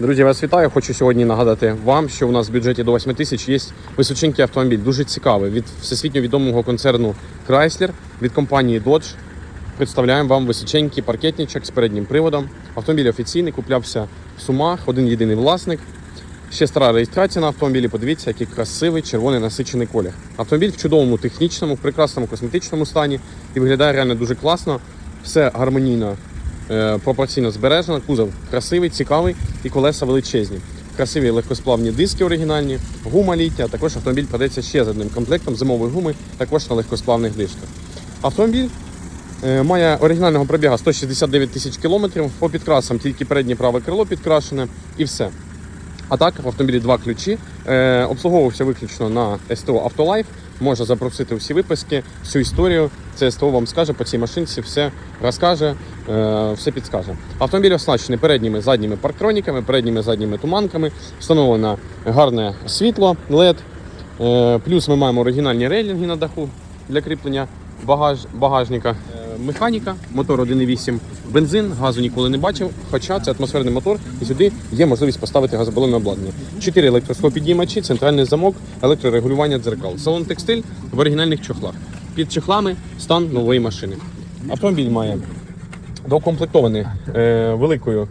Друзі, вас вітаю. Хочу сьогодні нагадати вам, що у нас в бюджеті до 8 тисяч є височенький автомобіль, дуже цікавий від всесвітньо відомого концерну Chrysler, від компанії Dodge. Представляємо вам височенький паркетничок з переднім приводом. Автомобіль офіційний, куплявся в Сумах, один єдиний власник. Ще стара реєстрація на автомобілі. Подивіться, який красивий червоний насичений колір. Автомобіль в чудовому технічному, в прекрасному косметичному стані і виглядає реально дуже класно. Все гармонійно, пропорційно збережена, Кузов красивий, цікавий і колеса величезні. Красиві легкосплавні диски оригінальні, гума літня. Також автомобіль продається ще з одним комплектом зимової гуми, також на легкосплавних дисках. Автомобіль Е, Має оригінального пробіга 169 тисяч кілометрів. По підкрасам тільки переднє праве крило підкрашене і все. А так, в автомобілі два ключі. Е, обслуговувався виключно на СТО Автолайф. Можна запросити всі виписки, всю історію. Це СТО вам скаже по цій машинці, все розкаже, е, все підскаже. Автомобіль оснащений передніми задніми парктроніками, передніми задніми туманками. Встановлено гарне світло LED. Е, плюс ми маємо оригінальні рейлінги на даху для кріплення багаж, багажника. Механіка, мотор 1.8, бензин, газу ніколи не бачив, хоча це атмосферний мотор, і сюди є можливість поставити газобалонне обладнання. Чотири електросхопідіймачі, центральний замок, електрорегулювання дзеркал. Салон текстиль в оригінальних чохлах. Під чохлами стан нової машини. Автомобіль має доукомплектований е, великою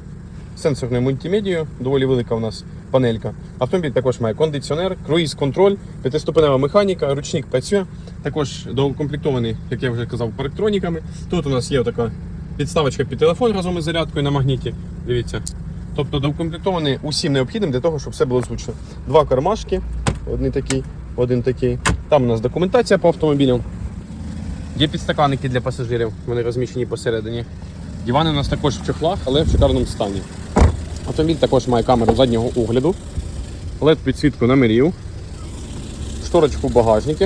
сенсорною мультимедією, доволі велика у нас панелька. Автомобіль також має кондиціонер, круїз-контроль, п'ятиступенева механіка, ручник працює. Також доукомплектований, як я вже казав, парктроніками. Тут у нас є така підставочка під телефон разом із зарядкою на магніті. Дивіться. Тобто доукомплектований усім необхідним для того, щоб все було звучно. Два кармашки, один такий, один такий. Там у нас документація по автомобілю. Є підстаканники для пасажирів, вони розміщені посередині. Дивани у нас також в чохлах, але в шикарному стані. Автомобіль також має камеру заднього огляду, led підсвітку номерів, шторочку в багажнику.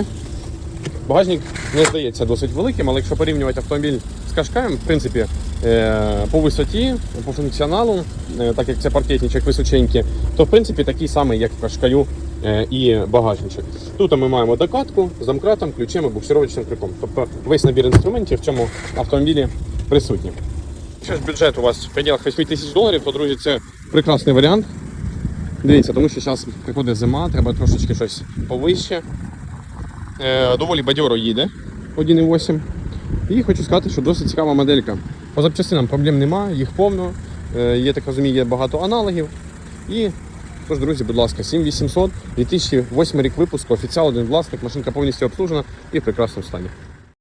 Багажник не здається досить великим, але якщо порівнювати автомобіль з кашкаєм, в принципі, е, по висоті, по функціоналу, е, так як це паркетничок височенький, то в принципі такий самий, як в кашкаю е, і багажничок. Тут ми маємо докатку з домкратом, ключем і буксировочним крюком. Тобто весь набір інструментів в цьому автомобілі присутній. Якщо ж бюджет у вас в пределах 8 тисяч доларів, то друзі, це прекрасний варіант. Дивіться, тому що зараз приходить зима, треба трошечки щось повище. Е, доволі бадьоро їде 1.8. І хочу сказати, що досить цікава моделька. По запчастинам проблем немає, їх повно. Е, є, так розумію, є багато аналогів. І тож, друзі, будь ласка, 7800, 2008 рік випуску, офіціал, один власник, машинка повністю обслужена і в прекрасному стані.